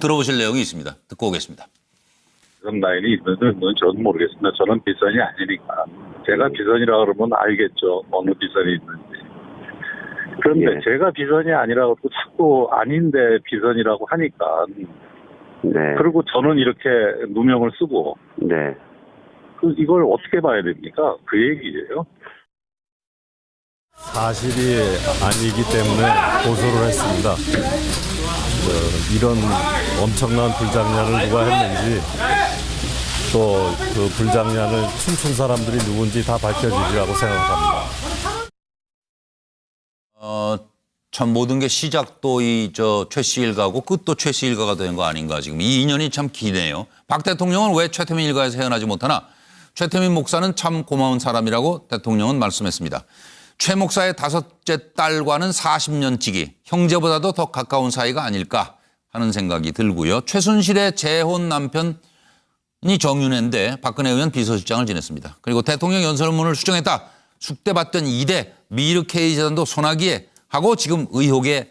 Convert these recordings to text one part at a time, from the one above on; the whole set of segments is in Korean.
들어보실 내용이 있습니다. 듣고 오겠습니다. 그런 라인이 있는지는 저는 모르겠습니다. 저는 비선이 아니니까. 제가 비선이라 그러면 알겠죠. 어느 비선이 있는지. 그런데 예. 제가 비선이 아니라고 또 자꾸 아닌데 비선이라고 하니까. 네. 그리고 저는 이렇게 누명을 쓰고 네. 그 이걸 어떻게 봐야 됩니까? 그 얘기예요. 사실이 아니기 때문에 고소를 했습니다. 어, 이런 엄청난 불장난을 누가 했는지 또 그 불장난을 춤춘 사람들이 누군지 다 밝혀지리라고 생각합니다. 어, 참 모든 게 시작도 이 저 최씨 일가고 끝도 최씨 일가가 된 거 아닌가 지금 이 인연이 참 기네요. 박 대통령은 왜 최태민 일가에서 헤어나지 못하나 최태민 목사는 참 고마운 사람이라고 대통령은 말씀했습니다. 최 목사의 다섯째 딸과는 40년지기 형제보다도 더 가까운 사이가 아닐까 하는 생각이 들고요. 최순실의 재혼 남편이 정윤회인데 박근혜 의원 비서실장을 지냈습니다. 그리고 대통령 연설문을 수정했다. 숙대받던 2대 미르 K 재단도 소나기에 하고 지금 의혹의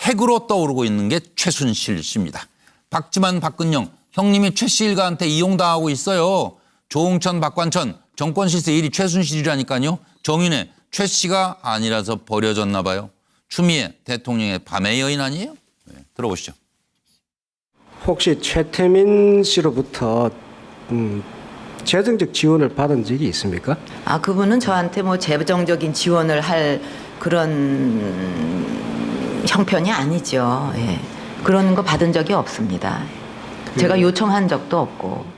핵으로 떠오르고 있는 게 최순실 씨입니다. 박지만, 박근영 형님이 최 씨 일가한테 이용당하고 있어요. 조홍천, 박관천 정권 실세 1위 최순실이라니까요. 정윤회 최 씨가 아니라서 버려졌나 봐요. 추미애 대통령의 밤의 여인 아니에요? 네, 들어보시죠. 혹시 최태민 씨로부터 음, 재정적 지원을 받은 적이 있습니까? 아, 그분은 저한테 뭐 재정적인 지원을 할 그런 형편이 아니죠. 예. 그런 거 받은 적이 없습니다. 제가 요청한 적도 없고.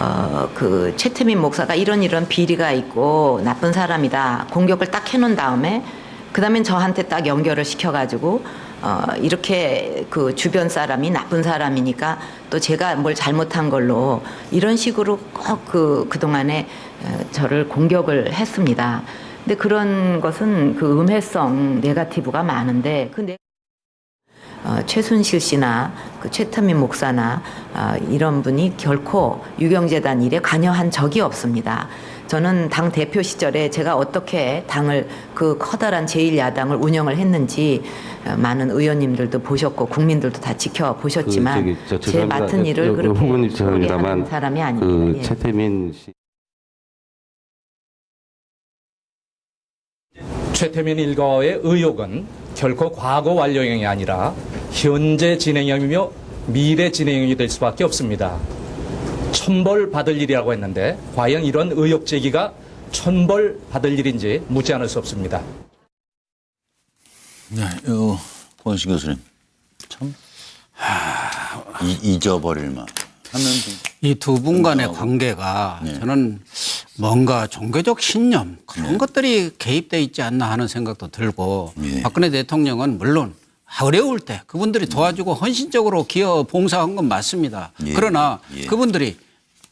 어, 그 최태민 목사가 이런 이런 비리가 있고 나쁜 사람이다. 공격을 딱 해놓은 다음에 그 다음엔 저한테 딱 연결을 시켜가지고 어, 이렇게 그 주변 사람이 나쁜 사람이니까 또 제가 뭘 잘못한 걸로 이런 식으로 꼭 그 그동안에 어, 저를 공격을 했습니다. 근데 그런 것은 그 음해성 네가티브가 많은데 그 네- 어, 최순실 씨나 그 최태민 목사나 어, 이런 분이 결코 유경재단 일에 관여한 적이 없습니다. 저는 당 대표 시절에 제가 어떻게 당을 그 커다란 제1야당을 운영을 했는지 어, 많은 의원님들도 보셨고 국민들도 다 지켜보셨지만 그 저기, 저 제. 맡은 일을 그렇게 후보님 소홀히 죄송합니다만 하는 사람이 그 아닙니다. 예. 최태민 씨 최태민 일가의 의혹은 결코 과거 완료형이 아니라 현재 진행형이며 미래 진행형이 될 수밖에 없습니다. 천벌 받을 일이라고 했는데 과연 이런 의혹 제기가 천벌 받을 일인지 묻지 않을 수 없습니다. 네, 어, 권신 교수님. 참. 이, 잊어버릴만 하면 좀이두 분 간의 공정하고. 관계가 네. 저는 뭔가 종교적 신념 그런 것들이 개입돼 있지 않나 하는 생각도 들고 예. 박근혜 대통령은 물론 어려울 때 그분들이 도와주고 헌신적으로 기여 봉사한 건 맞습니다. 예. 그러나 예. 그분들이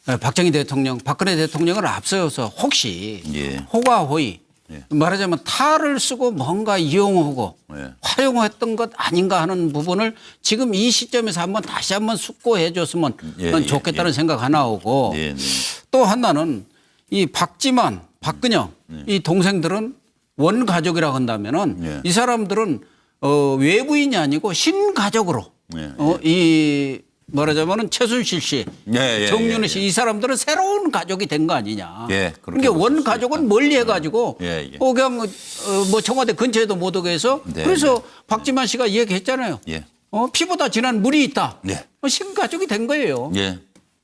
박정희 대통령, 박근혜 대통령을 앞서서 혹시 예. 호가호의 예. 말하자면 탈을 쓰고 뭔가 이용하고 예. 활용했던 것 아닌가 하는 부분을 지금 이 시점에서 한번 다시 한번 숙고해 줬으면 예, 예, 좋겠다는 예. 생각 하나 오고. 또 하나는 이 박지만, 박근영 이 동생들은 원 가족이라고 한다면은 예. 이 사람들은 어, 외부인이 아니고 신가족으로 예, 어, 이 말하자면은 최순실 씨, 예, 예, 예, 씨 예. 이 사람들은 새로운 가족이 된 거 아니냐. 예, 그러니까 원. 가족은 멀리 해가지고 예, 예. 어, 그냥 어, 뭐 청와대 근처에도 못 오게 해서 네, 그래서 박지만 씨가 얘기했잖아요. 예. 어, 피보다 진한 물이 있다. 네. 어, 신가족이 된 거예요. 예.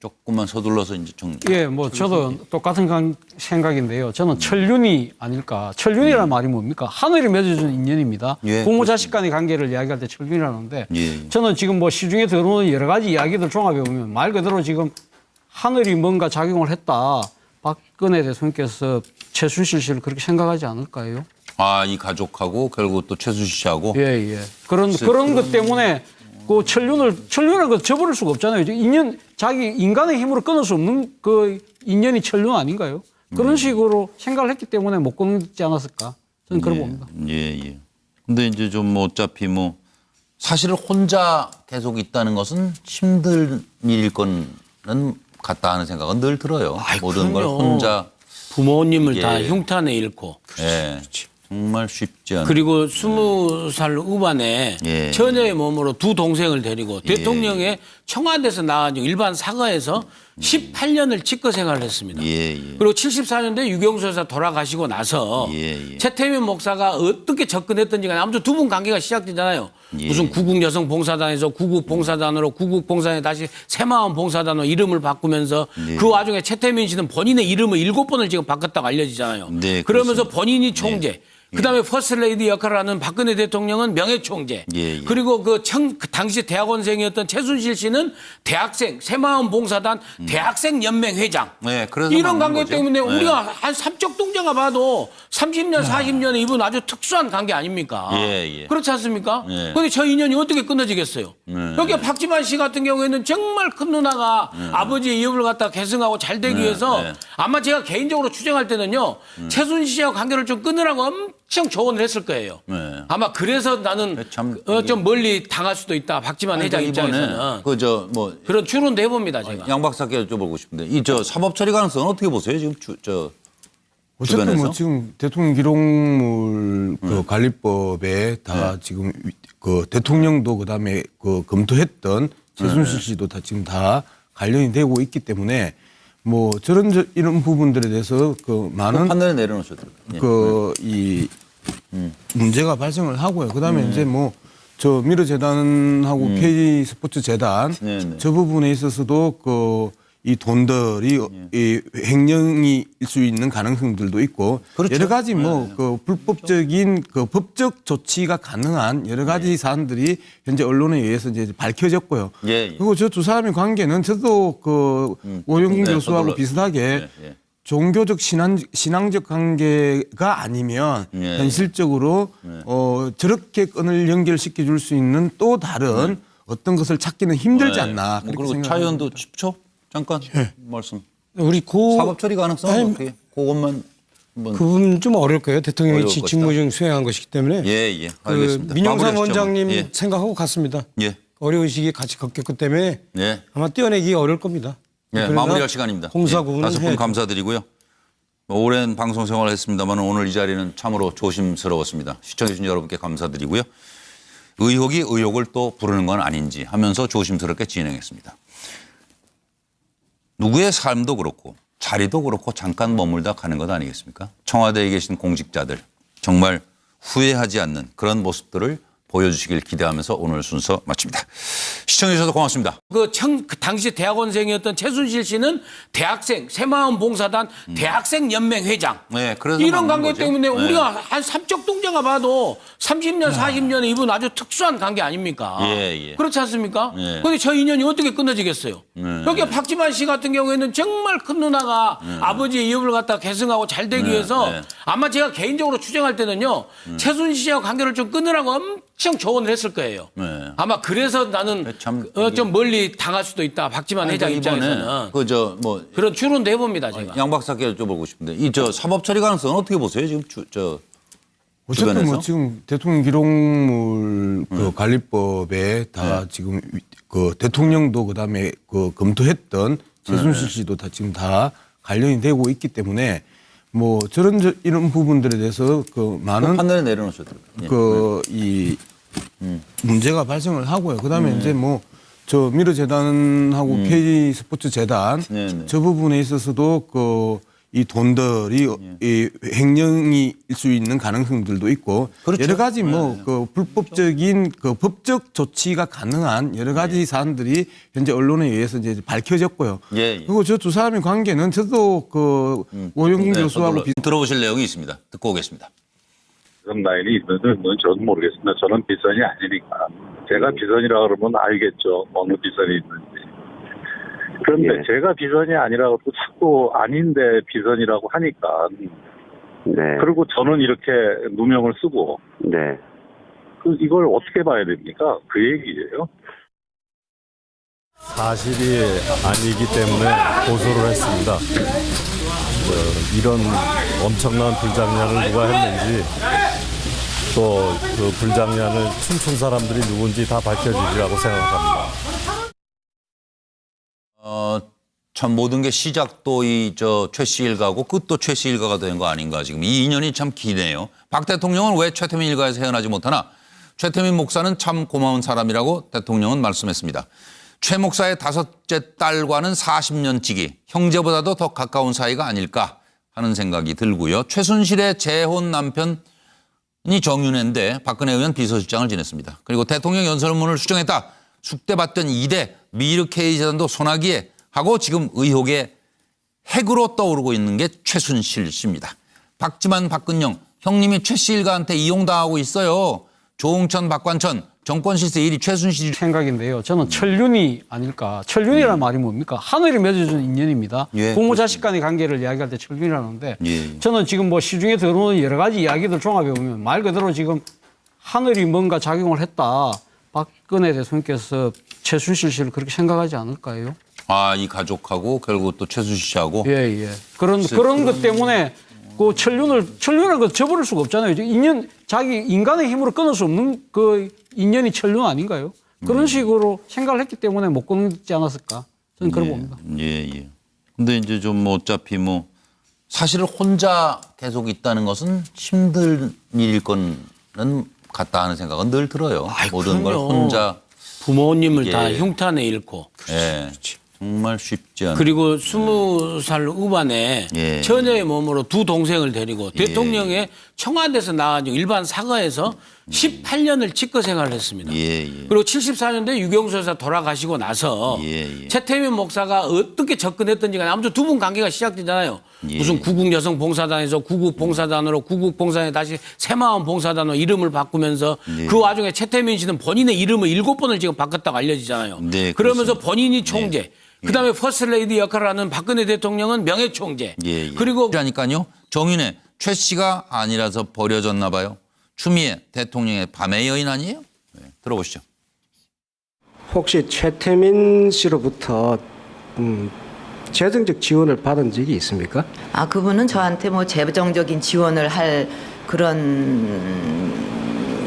조금만 서둘러서 이제 정리. 예, 뭐 저도 똑같은 간- 생각인데요. 저는 천륜이 아닐까. 천륜이라는 말이 뭡니까? 하늘이 맺어준 인연입니다. 예, 부모 자식 간의 관계를 이야기할 때 천륜이라는데 예, 예. 저는 지금 뭐 시중에 들어오는 여러 가지 이야기들 종합해 보면 말 그대로 지금 하늘이 뭔가 작용을 했다. 박근혜 대통령께서 최순실 씨를 그렇게 생각하지 않을까요? 아, 이 가족하고 결국 또 최수실 씨하고 예, 예. 그런 그런 것 때문에 그 천륜을 천륜을 그 저버릴 수가 없잖아요. 인연 자기 인간의 힘으로 끊을 수 없는 그 인연이 천륜 아닌가요? 그런 식으로 생각을 했기 때문에 못 끊지 않았을까? 저는 그런 봅니다. 예, 예. 근데 이제 좀 뭐 어차피 뭐 사실은 혼자 계속 있다는 것은 힘든 일일 거는 같다 하는 생각은 늘 들어요. 아이, 모든 걸 그럼요. 혼자 부모님을 다 예. 흉탄에 잃고 예. 정말 쉽 않은. 그리고 스무 살 후반에 예. 처녀의 몸으로 두 동생을 데리고 예. 대통령의 청와대에서 나와가지고 일반 사과에서 18년을 직거 생활을 했습니다. 예, 예. 그리고 74년도에 유경수 여사 돌아가시고 나서 예, 예. 최태민 목사가 어떻게 접근했던지 간에 아무튼 두 분 관계가 시작되잖아요. 예. 무슨 구국 여성 봉사단에서 구국 봉사단으로 구국 봉사단에 다시 새마음 봉사단으로 이름을 바꾸면서 네. 그 와중에 최태민 씨는 본인의 이름을 일곱 번을 지금 바꿨다고 알려지잖아요. 네, 그러면서 그렇습니다. 본인이 총재. 그다음에 퍼스트레이디 역할을 하는 박근혜 대통령은 명예총재. 예, 예. 그리고 그, 청, 그 당시 대학원생이었던 최순실 씨는 대학생 새마음 봉사단 대학생 연맹 회장. 음. 네, 이런 관계 거죠. 때문에 네. 우리가 한 삼적 동자가 봐도 30년, 40년에 이분 아주 특수한 관계 아닙니까? 예, 예. 그렇지 않습니까? 예. 근데 저 인연이 어떻게 끊어지겠어요? 네. 여기 박지만 씨 같은 경우에는 정말 큰 누나가 아버지의 이업을 갖다 계승하고 잘 되기 네, 위해서 네. 아마 제가 개인적으로 추정할 때는요 최순실 씨와 관계를 좀 끊으라고 엄 청 조언을 했을 거예요. 네. 아마 그래서 나는 참 어, 좀 멀리 당할 수도 있다. 박지만 회장 입장에서는 그저 뭐 그런 추론도 해봅니다 제가. 양 박사께 여쭤보고 싶은데 이 저 사법 처리 가능성은 어떻게 보세요? 지금 주, 저 어쨌든 주변에서? 뭐 지금 대통령 기록물 그 관리법에 다 지금 위- 그 대통령도 그다음에 그 검토했던 최순실 씨도 다 지금 다 관련이 되고 있기 때문에 뭐 저런 저 이런 부분들에 대해서 그 많은 판단을 내려놓으셔도 돼요. 예. 그이 문제가 발생을 하고요. 그다음에 이제 뭐 저 미르 재단하고 K 스포츠 재단 네, 네. 저 부분에 있어서도 그 이 돈들이 이 횡령일 수 있는 가능성들도 있고 그렇죠. 여러 가지 뭐그 불법적인 그 법적 조치가 가능한 여러 가지 사안들이 현재 언론에 의해서 이제 밝혀졌고요. 예, 예. 그리고 저 두 사람의 관계는 저도 그 오영균 네, 교수하고 저도 비슷하게 예, 예. 종교적 신앙 신앙적 관계가 아니면 예. 현실적으로 어 저렇게 끈을 연결시켜 줄 수 있는 또 다른 어떤 것을 찾기는 힘들지 않나 뭐 그렇게 그리고 생각합니다. 차 의원도 10초 잠깐 말씀. 우리 고 사법 처리 가능성은 아니, 어떻게? 그것만 한번 그 부분 좀 어려울 거예요. 대통령이 어려울. 직무 중 수행한 것이기 때문에 예, 예. 그 알겠습니다. 민영삼 마무리하시죠. 원장님 예. 생각하고 같습니다. 예. 어려운 시기에 같이 겪었기 때문에 예. 아마 떼어내기 어려울 겁니다. 예, 마무리할 시간입니다. 공사 예, 다섯 분. 감사드리고요. 뭐 오랜 방송 생활을 했습니다만 오늘 이 자리는 참으로 조심스러웠습니다. 시청해주신 여러분께 감사드리고요. 의혹이 의혹을 또 부르는 건 아닌지 하면서 조심스럽게 진행했습니다. 누구의 삶도 그렇고 자리도 그렇고 잠깐 머물다 가는 것 아니겠습니까? 청와대에 계신 공직자들 정말 후회하지 않는 그런 모습들을 보여주시길 기대하면서 오늘 순서 마칩니다. 시청해주셔서 고맙습니다. 그, 청, 그 당시 대학원생이었던 최순실 씨는 대학생 새마음 봉사단 대학생 연맹 회장. 네, 그래서 이런 관계 거죠. 때문에 네. 우리가 한 삼적 동자가 봐도 30년, 40년에 이분 아주 특수한 관계 아닙니까? 예, 예. 그렇지 않습니까? 예. 근데 저 인연이 어떻게 끊어지겠어요? 네. 여기 박지만 씨 같은 경우에는 정말 큰 누나가 아버지의 이업을 갖다 계승하고 잘 되기 네, 위해서 네. 아마 제가 개인적으로 추정할 때는요 최순실 씨와 관계를 좀 끊으라고 엄 청 조언을 했을 거예요. 네. 아마 그래서 나는 참 어, 좀 멀리 당할 수도 있다. 박지만 회장 입장에서는 그저 뭐 그런 추론도 해봅니다 제가. 양 박사께 여쭤보고 싶은데 이 저 사법 처리 가능성은 어떻게 보세요? 지금 주, 저 어쨌든 주변에서? 뭐 지금 대통령 기록물 그 관리법에 다 지금 위- 그 대통령도 그다음에 그 검토했던 최순실 씨도 다 지금 다 관련이 되고 있기 때문에 뭐 저런 저 이런 부분들에 대해서 그 많은 판단을 내려놓으셔도 돼요. 예. 그이 문제가 발생을 하고요. 그다음에 이제 뭐 저 미르 재단하고 K 스포츠 재단 네, 네. 저 부분에 있어서도 그 이 돈들이 이 횡령일 수 있는 가능성들도 있고 그렇죠. 여러 가지 뭐 그 불법적인 그 법적 조치가 가능한 여러 가지 사안들이 현재 언론에 의해서 이제 밝혀졌고요. 예, 예. 그리고 저 두 사람의 관계는 저도 그 오영균 네, 교수하고 서둘러 들어보실 내용이 있습니다. 듣고 오겠습니다. 그런 라인이 있는지는 저는 모르겠습니다. 저는 비선이 아니니까. 제가 비선이라 그러면 알겠죠. 어느 비선이 있는지. 그런데 예. 제가 비선이 아니라고 또 자꾸 아닌데 비선이라고 하니까. 네. 그리고 저는 이렇게 누명을 쓰고 네. 그 이걸 어떻게 봐야 됩니까? 그 얘기예요. 사실이 아니기 때문에 고소를 했습니다. 어, 이런 엄청난 불장난을 누가 했는지 또 그 불장난을 춤춘 사람들이 누군지 다 밝혀지리라고 생각합니다. 어, 참 모든 게 시작도 이 저 최씨 일가고 끝도 최씨 일가가 된 거 아닌가 지금 이 인연이 참 기네요. 박 대통령은 왜 최태민 일가에서 헤어나지 못하나 최태민 목사는 참 고마운 사람이라고 대통령은 말씀했습니다. 최 목사의 다섯째 딸과는 40년 지기 형제보다도 더 가까운 사이가 아닐까 하는 생각이 들고요. 최순실의 재혼 남편 이 정윤회인데 박근혜 의원 비서실장을 지냈습니다. 그리고 대통령 연설문을 수정했다. 숙대받던 2대 미르 K 재단도 소나기에 하고 지금 의혹의 핵으로 떠오르고 있는 게 최순실 씨입니다. 박지만, 박근영 형님이 최 씨 일가한테 이용당하고 있어요. 조홍천, 박관천 정권 실세 1위 최순실 생각인데요. 저는 천륜이 아닐까. 천륜이라는 말이 뭡니까? 하늘이 맺어준 인연입니다. 예, 부모 자식 간의 관계를 이야기할 때 천륜이라는데 예. 저는 지금 뭐 시중에 들어오는 여러 가지 이야기들 종합해 보면 말 그대로 지금 하늘이 뭔가 작용을 했다. 박근혜 대통령께서 최순실 씨를 그렇게 생각하지 않을까요? 아, 이 가족하고 결국 또 최순실 씨하고 예, 예. 그런 그런 것 때문에 그 천륜을 천륜을 그 저버릴 수가 없잖아요. 인연 자기 인간의 힘으로 끊을 수 없는 그 인연이 천륜 아닌가요? 그런 식으로 생각을 했기 때문에 못 끊지 않았을까? 저는 그런 봅니다. 예, 예. 근데 이제 좀 뭐 어차피 뭐 사실은 혼자 계속 있다는 것은 힘든 일일 거는 같다 하는 생각은 늘 들어요. 모든 걸 그럼요. 혼자 부모님을 다 예. 흉탄에 잃고 예. 정말 쉽지 않은 그리고 스무 살 후반에 예. 처녀의 몸으로 두 동생을 데리고 대통령의 청와대에서 나와가지고 일반 사과에서 18년을 직거 생활을 했습니다. 예, 예. 그리고 74년도에 유경수 여사 돌아가시고 나서 예, 예. 최태민 목사가 어떻게 접근했던지 간에 아무튼 두 분 관계가 시작되잖아요. 예. 무슨 구국 여성 봉사단에서 구국 봉사단으로 구국 봉사에 다시 새마을 봉사단으로 이름을 바꾸면서 예. 그 와중에 최태민 씨는 본인의 이름을 일곱 번을 지금 바꿨다고 알려지잖아요. 네, 그러면서 그렇습니다. 본인이 총재. 그다음에 퍼스트레이디 역할을 하는 박근혜 대통령은 명예총재. 예, 예. 그리고 그러니까요. 정윤회 최 씨가 아니라서 버려졌나 봐요. 추미애 대통령의 밤의 여인 아니에요? 네, 들어보시죠. 혹시 최태민 씨로부터 음, 재정적 지원을 받은 적이 있습니까? 아 그분은 저한테 뭐 재정적인 지원을 할 그런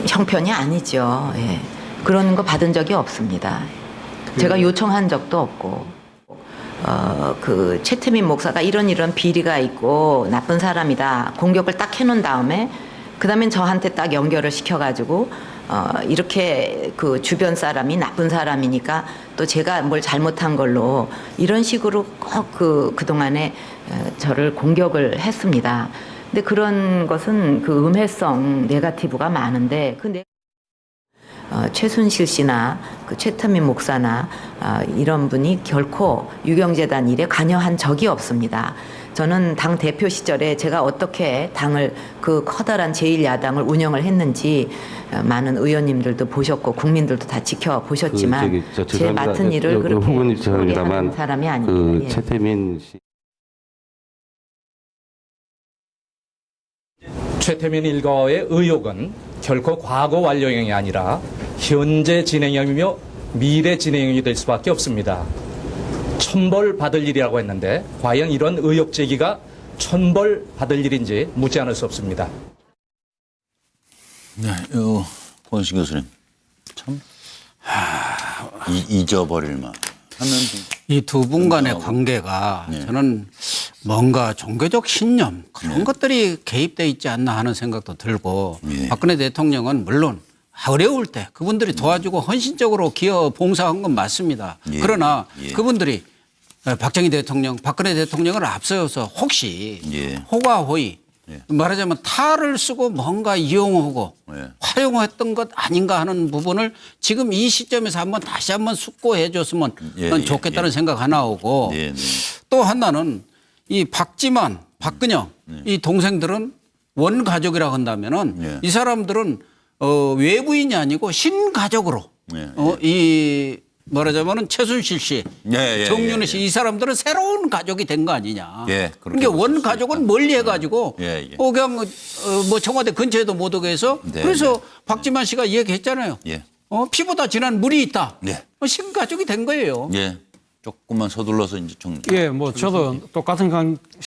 형편이 아니죠. 예. 그런 거 받은 적이 없습니다. 제가 요청한 적도 없고. 어, 그 최태민 목사가 이런 이런 비리가 있고 나쁜 사람이다 공격을 딱 해놓은 다음에 그 다음엔 저한테 딱 연결을 시켜가지고 어, 이렇게 그 주변 사람이 나쁜 사람이니까 또 제가 뭘 잘못한 걸로 이런 식으로 꼭 그 그동안에 어, 저를 공격을 했습니다. 근데 그런 것은 그 음해성 네가티브가 많은데 그 네- 어, 최순실 씨나 그 최태민 목사나 어, 이런 분이 결코 유경재단 일에 관여한 적이 없습니다. 저는 당 대표 시절에 제가 어떻게 당을 그 커다란 제1야당을 운영을 했는지 어, 많은 의원님들도 보셨고 국민들도 다 지켜보셨지만 그 저기 저 제. 맡은 일을 여- 여- 그렇게 후보님 소홀히 죄송합니다만 하는 사람이 아닙니다. 그 예. 최태민 씨 최태민 일가의 의혹은 결코 과거 완료형이 아니라 현재 진행형이며 미래 진행형이 될 수밖에 없습니다. 천벌 받을 일이라고 했는데 과연 이런 의혹 제기가 천벌 받을 일인지 묻지 않을 수 없습니다. 네, 어, 권신 교수님. 참 이, 잊어버릴만 하면 이두 분 간의 공정하고. 관계가 네. 저는 뭔가 종교적 신념 그런 네. 것들이 개입돼 있지 않나 하는 생각도 들고 예. 박근혜 대통령은 물론 어려울 때 그분들이 도와주고 헌신적으로 기여 봉사한 건 맞습니다. 예. 그러나 예. 그분들이 박정희 대통령, 박근혜 대통령을 앞세워서 혹시 예. 호가호의 예. 말하자면 탈을 쓰고 뭔가 이용하고 예. 활용했던 것 아닌가 하는 부분을 지금 이 시점에서 한번 다시 한번 숙고해 줬으면 예, 좋겠다는 예. 생각 하나 오고 네, 네. 또 하나는 이 박지만, 박근영 이 동생들은 원 가족이라고 한다면은 예. 이 사람들은 어, 외부인이 아니고 신가족으로 예, 어, 이 말하자면은 최순실 씨, 예, 예, 예, 씨 예. 이 사람들은 새로운 가족이 된 거 아니냐. 예, 그렇게 그러니까 볼원수 가족은 멀리 해가지고 예, 예. 어, 그냥 어, 뭐 청와대 근처에도 못 오게 해서 네, 그래서 박지만 씨가 얘기했잖아요. 예. 어, 피보다 진한 물이 있다. 네. 어, 신가족이 된 거예요. 예. 조금만 서둘러서 이제 정. 예, 뭐 저도 똑같은 관,